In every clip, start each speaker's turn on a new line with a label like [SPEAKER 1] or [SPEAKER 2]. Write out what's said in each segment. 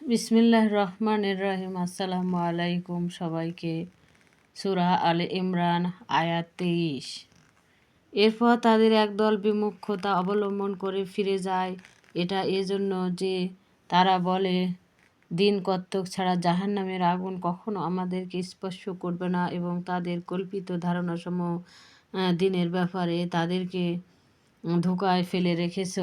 [SPEAKER 1] বিসমিল্লাহ রহমানের রহিম। আসসালামু আলাইকুম সবাইকে। সুরা আল ইমরান, আয়াত তেইশ। এরপর তাদের একদল বিমুখতা অবলম্বন করে ফিরে যায়। এটা এজন্য যে তারা বলে, দিন কত্তক ছাড়া জাহান নামের আগুন কখনো আমাদেরকে স্পর্শ করবে না এবং তাদের কল্পিত ধারণাসমূহ দিনের ব্যাপারে তাদেরকে ধোকায় ফেলে রেখেছ।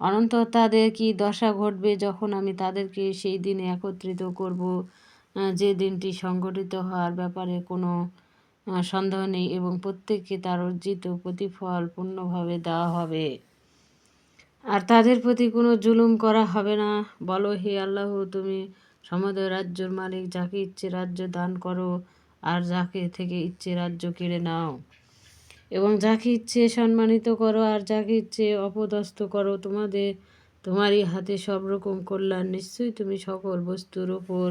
[SPEAKER 1] অনন্তর তাদের কি দশা ঘটবে যখন আমি তাদেরকে সেই দিনে একত্রিত করব? যে দিনটি সংগঠিত হওয়ার ব্যাপারে কোনো সন্দেহ নেই এবং প্রত্যেককে তার অর্জিত প্রতিফল পূর্ণভাবে দেওয়া হবে। আর তাদের প্রতি কোনো জুলুম করা হবে না। বলো, হে আল্লাহ, তুমি সমুদয় রাজ্যর মালিক, যাকে ইচ্ছে রাজ্য দান করো আর যাকে থেকে ইচ্ছে রাজ্য কেড়ে নাও। এবং যাকে ইচ্ছে সম্মানিত করো আর যাকে ইচ্ছে অপদস্থ করো, তোমাদের, তোমারই হাতে সব রকম কল্যাণ। নিশ্চয়ই তুমি সকল বস্তুর ওপর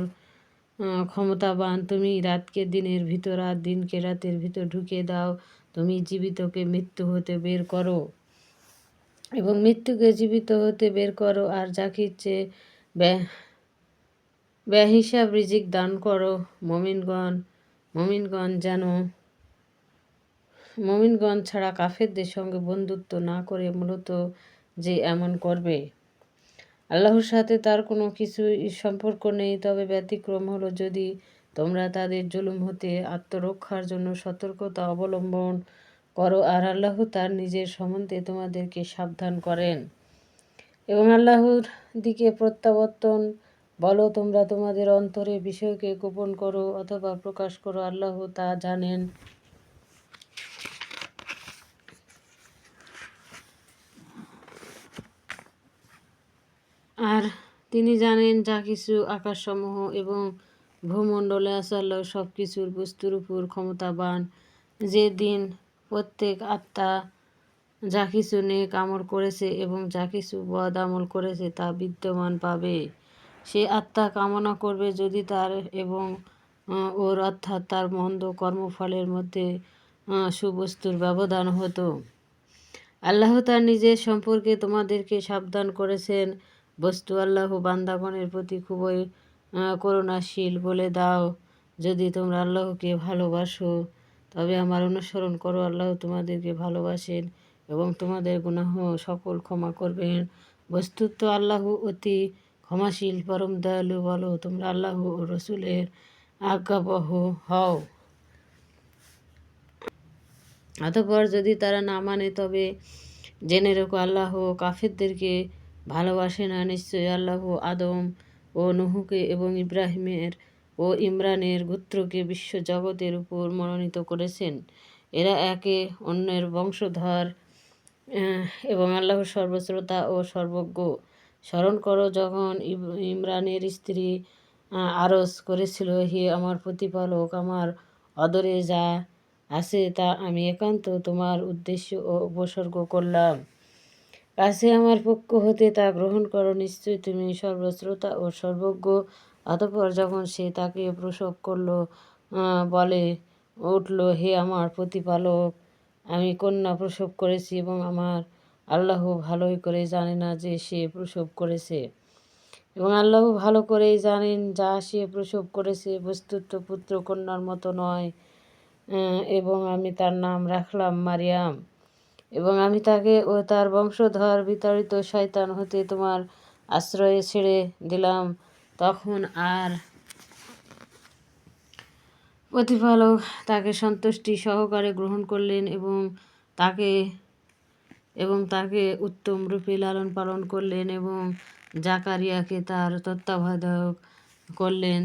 [SPEAKER 1] ক্ষমতাবান। তুমি রাতকে দিনের ভিতর আর দিনকে রাতের ভিতর ঢুকে দাও। তুমি জীবিতকে মৃত্যু হতে বের করো এবং মৃত্যুকে জীবিত হতে বের করো আর যাকে ইচ্ছে ব্যহিসাব রিজিক দান করো। মমিনগণ মমিনগণ যেন মমিনগঞ্জ ছাড়া কাফেরদের সঙ্গে বন্ধুত্ব না করে মূলত যে এমন করবে। আল্লাহর সাথে তার কোনো কিছু সম্পর্ক নেই, তবে ব্যতিক্রম হলো যদি তোমরা তাদের জুলুম হতে আত্মরক্ষার জন্য সতর্কতা অবলম্বন করো আর আল্লাহ তার নিজের সম্বন্ধে তোমাদেরকে সাবধান করেন। এবং আল্লাহর দিকে প্রত্যাবর্তন, বলো তোমরা তোমাদের অন্তরে বিষয়কে গোপন করো অথবা প্রকাশ করো, আল্লাহ তা জানেন। আর তিনি জানেন যা কিছু আকাশসমূহ এবং ভূমণ্ডলে আসাল্লাহ সব কিছুর বস্তুর উপর ক্ষমতাবান। যে দিন প্রত্যেক আত্মা যা কিছু নেক আমল করেছে এবং যা কিছু বদ আমল করেছে তা বিদ্যমান পাবে। সে আত্মা কামনা করবে যদি তার এবং ওর অর্থাৎ তার মন্দ কর্মফলের মধ্যে সুবস্তুর ব্যবধান হতো। আল্লাহ তার নিজের সম্পর্কে তোমাদেরকে সাবধান করেছেন। বস্তু আল্লাহ বান্দাগণের প্রতি খুবই করুণাশীল বলে দাও। যদি তোমরা আল্লাহকে ভালোবাসো, তবে আমার অনুসরণ করো। আল্লাহ তোমাদেরকে ভালোবাসেন এবং তোমাদের গুনাহ সকল ক্ষমা করবেন। বস্তুত আল্লাহ অতি ক্ষমাশীল, পরম দয়ালু বলো, তোমরা আল্লাহ ও রসুলের আজ্ঞাবহ হও। অতপর যদি তারা না মানে তবে জেনে রেখো, আল্লাহ কাফেরদেরকে ভালোবাসে না নিশ্চয়ই আল্লাহ আদম ও নুহুকে এবং ইব্রাহিমের ও ইমরানের গোত্রকে বিশ্ব জগতের উপর মনোনীত করেছেন। এরা একে অন্যের বংশধর এবং আল্লাহ সর্বশ্রোতা ও সর্বজ্ঞ। স্মরণ করো, যখন ইমরানের স্ত্রী আরস করেছিল, হে আমার প্রতিপালক, আমার অদরে যা আছে তা আমি একান্ত তোমার উদ্দেশ্য ও উপসর্গ করলাম। কাছে আমার পক্ষ হতে তা গ্রহণ করো নিশ্চয়ই তুমি সর্বশ্রোতা ও সর্বজ্ঞ। অতপর যখন সে তাকে প্রসব করল বলে, উঠল, হে আমার প্রতিপালক, আমি কন্যা প্রসব করেছি এবং আমার আল্লাহ ভালোই করে জানে না যে সে প্রসব করেছে। এবং আল্লাহ ভালো করেই জানেন যা সে প্রসব করেছে, বস্তুত পুত্র কন্যার মতো নয় এবং আমি তার নাম রাখলাম মারিয়াম। এবং আমি তাকে ও তার বংশধর বিতাড়িত শয়তান হতে তোমার আশ্রয়ে ছেড়ে দিলাম। তখন আর প্রতিপালক তাকে সন্তুষ্টি সহকারে গ্রহণ করলেন এবং তাকে এবং তাকে উত্তম রূপে লালন পালন করলেন এবং জাকারিয়াকে তার তত্ত্বাবধায়ক করলেন।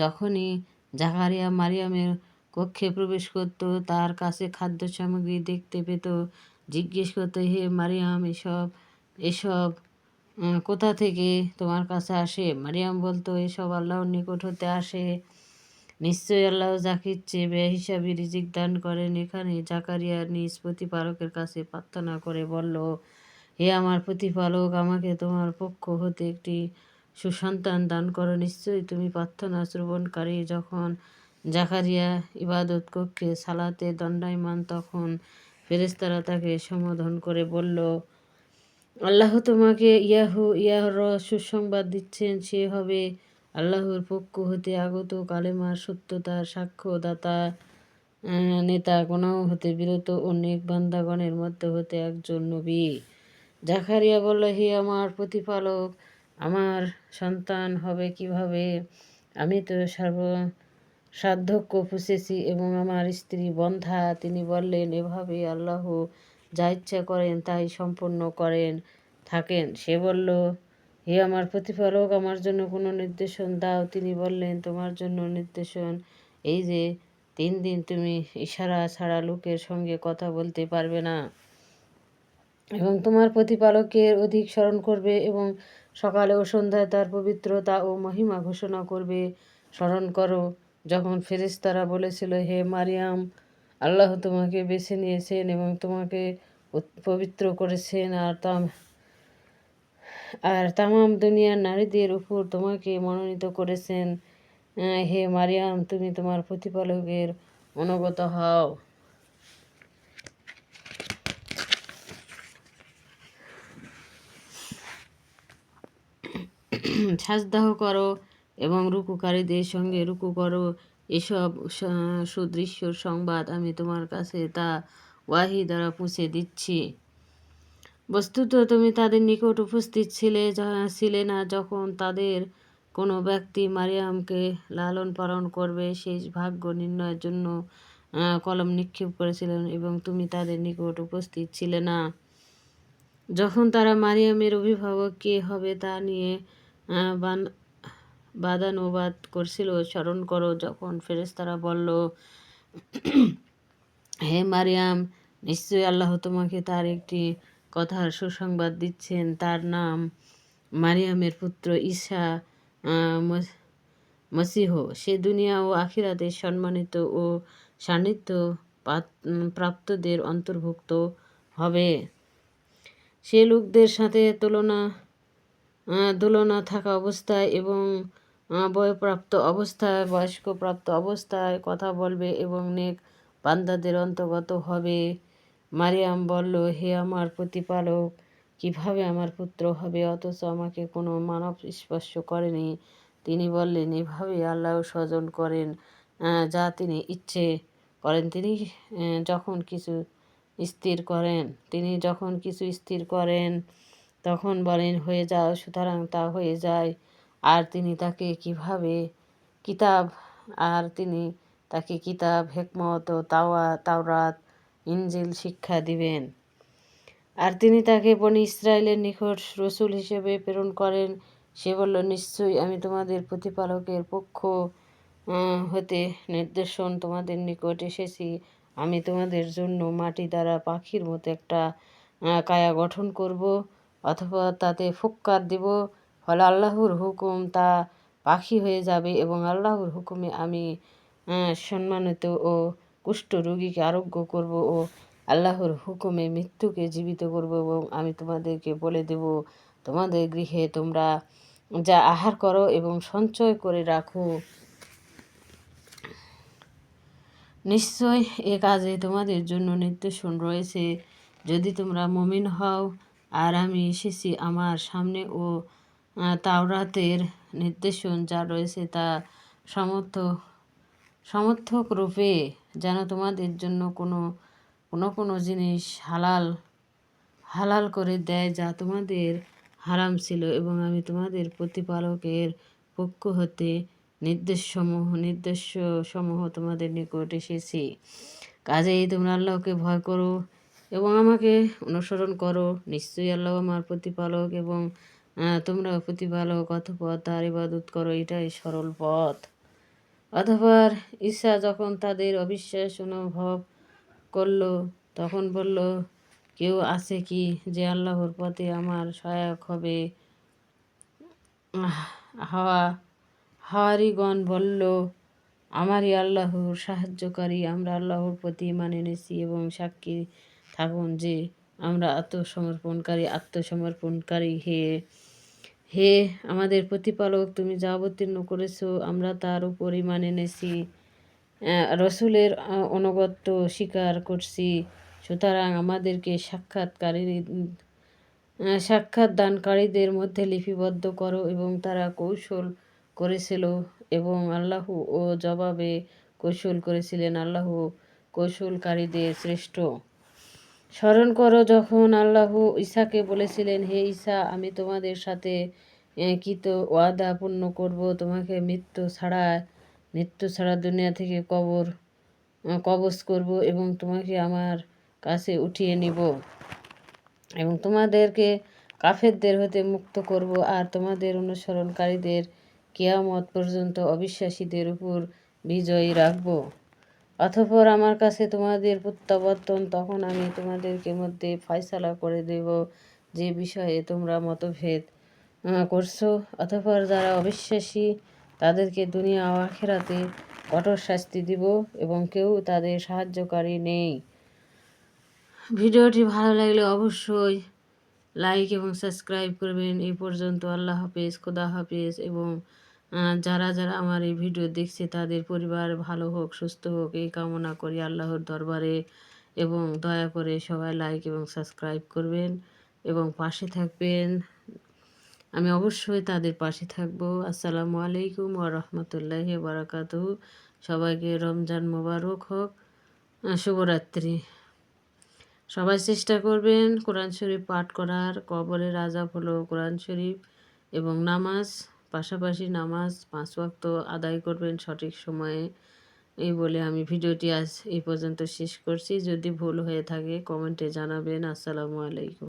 [SPEAKER 1] যখনই জাকারিয়া মারিয়ামের কক্ষে প্রবেশ করত, তার কাছে খাদ্য সামগ্রী দেখতে পেত জিজ্ঞেস করতো, হে মারিয়াম, এসব এসব কোথা থেকে তোমার কাছে আসে? মারিয়াম বলতো, এসব আল্লাহর নিকট হতে আসে। নিশ্চয়ই আল্লাহ জাকির চেয়ে ব্যয় হিসাবে রিজিক দান করেন, এখানে জাকারিয়া নিজ প্রতিপালকের কাছে প্রার্থনা করে বলল, হে আমার প্রতিপালক, আমাকে তোমার পক্ষ হতে একটি সুসন্তান দান করো। নিশ্চয়ই তুমি প্রার্থনা শ্রবণকারী। যখন জাকারিয়া ইবাদত কক্ষে সালাতে দণ্ডায়মান, তখন ফেরেস্তারা তাকে সমাধান করে বলল, আল্লাহ তোমাকে ইয়াহু ইয়াহর সুসংবাদ দিচ্ছেন, সে হবে আল্লাহর পক্ষ হতে আগত কালেমার সত্যতার সাক্ষ্যদাতা নেতা কোনাও হতে বিরত অনেক বান্দাগণের মধ্যে হতে একজন নবী। জাকারিয়া বলল, হে আমার প্রতিপালক, আমার সন্তান হবে কীভাবে? আমি তো সর্ব সাধ্যক্য পুষেছি এবং আমার স্ত্রী বন্ধা, তিনি বললেন, এভাবে আল্লাহ যা ইচ্ছা করেন তাই সম্পূর্ণ করেন, থাকেন। সে বলল, হে আমার প্রতিপালক, আমার জন্য কোনো নির্দেশন দাও। তিনি বললেন, তোমার জন্য নির্দেশন এই যে, তিন দিন তুমি ইশারা ছাড়া লোকের সঙ্গে কথা বলতে পারবে না এবং তোমার প্রতিপালকের অধিক স্মরণ করবে এবং সকালে ও সন্ধ্যায় তার পবিত্রতা ও মহিমা ঘোষণা করবে। স্মরণ করো যখন ফেরেশতারা বলেছিল, হে মারিয়াম, আল্লাহ তোমাকে বেছে নিয়েছেন এবং তোমাকে পবিত্র করেছেন আর তাম, আর তামাম দুনিয়ার নারীদের উপর তোমাকে মনোনীত করেছেন। হে মারিয়াম, তুমি তোমার প্রতিপালকের অনুগত হও। সাজদাহ করো। এবং রুকুকারীদের সঙ্গে রুকু করো, এসব সুদৃশ্য সংবাদ আমি তোমার কাছে তা ওয়াহি দ্বারা পৌঁছে দিচ্ছি। বস্তুত তুমি তাদের নিকট উপস্থিত ছিলে ছিলে না যখন তাদের কোনো ব্যক্তি মারিয়ামকে লালন পালন করবে সেই ভাগ্য নির্ণয়ের জন্য কলম নিক্ষেপ করেছিলেন এবং তুমি তাদের নিকট উপস্থিত ছিলে না। যখন তারা মারিয়ামের অভিভাবক কে হবে তা নিয়ে বান- বাদানুবাদ করছিল, স্মরণ করো যখন ফেরেশতারা বলল, হে মারিয়াম, নিশ্চয়ই আল্লাহ তোমাকে তার একটি কথার সুসংবাদ দিচ্ছেন। তার নাম মারিয়ামের পুত্র ঈশা মসিহ। সে দুনিয়া ও আখিরাতে সম্মানিত ও সান্নিধ্য প্রাপ্তদের অন্তর্ভুক্ত হবে। সে লোকদের সাথে তুলনা দোলনা থাকা অবস্থায় এবং বয়প্রাপ্ত অবস্থায়, বয়স্কপ্রাপ্ত অবস্থায় কথা বলবে এবং নেক বান্দাদের অন্তর্গত হবে। মারিয়াম বলল, হে আমার প্রতিপালক, কীভাবে আমার পুত্র হবে? অথচ আমাকে কোনো মানব স্পর্শ করেনি। তিনি বললেন এভাবে আল্লাহ স্বজন করেন যা তিনি ইচ্ছে করেন। তিনি যখন কিছু স্থির করেন, তিনি যখন কিছু স্থির করেন, তখন বলেন, হয়ে যাও, সুতরাং তা হয়ে যায়। আর তিনি তাকে কীভাবে কিতাব, আর তিনি তাকে কিতাব, হেকমত ও তাওয়া, তাওরাত, ইনজিল, শিক্ষা দিবেন। আর তিনি তাকে বনি ইসরায়েলের নিকট রসুল হিসেবে প্রেরণ করেন। সে বলল, নিশ্চয়ই আমি তোমাদের প্রতিপালকের পক্ষ হতে নির্দেশন তোমাদের নিকট এসেছি। আমি তোমাদের জন্য মাটি দ্বারা পাখির মতো একটা কায়া গঠন করব, অথবা তাতে ফুক্কার দিব। ফলে আল্লাহর হুকুম তা পাখি হয়ে যাবে এবং আল্লাহর হুকুমে আমি সম্মানিত ও কুষ্ঠ রোগীকে আরোগ্য করব ও আল্লাহর হুকুমে মৃত্যুকে জীবিত করব এবং আমি তোমাদেরকে বলে দেব, তোমাদের গৃহে তোমরা যা আহার করো এবং সঞ্চয় করে রাখো। নিশ্চয় এ কাজে তোমাদের জন্য নির্দেশন রয়েছে। যদি তোমরা মমিন হও আর আমি এসেছি আমার সামনে ও তাওরাতের নির্দেশন যা রয়েছে তা সমর্থ, সমর্থক রূপে যেন তোমাদের জন্য কোনো কোনো কোনো জিনিস হালাল হালাল করে দেয় যা তোমাদের হারাম ছিল এবং আমি তোমাদের প্রতিপালকের পক্ষ হতে নির্দেশসমূহ নির্দেশ সমূহ তোমাদের নিকট এসেছি। কাজেই তোমরা আল্লাহকে ভয় করো এবং আমাকে অনুসরণ করো। নিশ্চয়ই আল্লাহ আমার প্রতিপালক এবং তোমরা প্রতিপালক অথবা তার ইবাদত করো, এটাই সরল পথ। অথবা ঈশা যখন তাদের অবিশ্বাস অনুভব করল, তখন বলল, কেউ আছে কি যে আল্লাহর পথে আমার সহায়ক হবে? হাওয়া, হাওয়ারিগণ বলল, আমারই আল্লাহর সাহায্যকারী, আমরা আল্লাহর প্রতি মানে এনেছি এবং সাক্ষী থাকুন যে আমরা আত্মসমর্পণকারী আত্মসমর্পণকারী। হে হে আমাদের প্রতিপালক তুমি যা অবতীর্ণ করেছ আমরা তার উপরই মানে আহ, রসুলের অনুগত্য স্বীকার করছি। সুতরাং আমাদেরকে সাক্ষাৎকারী সাক্ষাৎ দানকারীদের মধ্যে লিপিবদ্ধ করো এবং তারা কৌশল করেছিল এবং আল্লাহ ও জবাবে কৌশল করেছিলেন। আল্লাহ কৌশলকারীদের শ্রেষ্ঠ। স্মরণ করো যখন আল্লাহ ঈসাকে বলেছিলেন, হে ঈসা আমি তোমাদের সাথে কৃত ওয়াদা পূর্ণ করব? তোমাকে মৃত্যু ছাড়া মৃত্যু ছাড়া দুনিয়া থেকে কবর কবজ করব এবং তোমাকে আমার কাছে উঠিয়ে নিব এবং তোমাদেরকে কাফেরদের হতে মুক্ত করব আর তোমাদের অনুসরণকারীদের কেয়ামত পর্যন্ত অবিশ্বাসীদের উপর বিজয়ী রাখব। অতঃপর আমার কাছে তোমাদের প্রত্যাবর্তন, তখন আমি তোমাদেরকে মধ্যে ফয়সালা করে দেব যে বিষয়ে তোমরা মতভেদ করছ। অতঃপর যারা অবিশ্বাসী, তাদেরকে দুনিয়া ও আখেরাতে কঠোর শাস্তি দিব এবং কেউ তাদের সাহায্যকারী নেই। ভিডিওটি ভালো লাগলে অবশ্যই লাইক এবং সাবস্ক্রাইব করবেন। এই পর্যন্ত আল্লাহ হাফেজ, খোদা হাফেজ এবং যারা যারা আমার এই ভিডিও দেখছে, তাদের পরিবার ভালো হোক, সুস্থ হোক, এই কামনা করি আল্লাহর দরবারে। এবং দয়া করে সবাই লাইক এবং সাবস্ক্রাইব করবেন এবং পাশে থাকবেন। আমি অবশ্যই তাদের পাশে থাকব। আসসালামু আলাইকুম ওয়া রাহমাতুল্লাহি ওয়া বারাকাতুহু। সবাইকে রমজান মোবারক হোক। শুভরাত্রি। সবাই চেষ্টা করবেন কোরআন শরীফ পাঠ করার। কবরের আজাব হলো কোরআন শরীফ এবং নামাজ। পাশাপাশি নামাজ, পাঁচ ওয়াক্ত আদায় করবেন সঠিক সময়ে। এই বলে আমি ভিডিওটি আজ এই পর্যন্ত শেষ করছি। যদি ভুল হয়ে থাকে, কমেন্টে জানাবেন। আসসালামু আলাইকুম।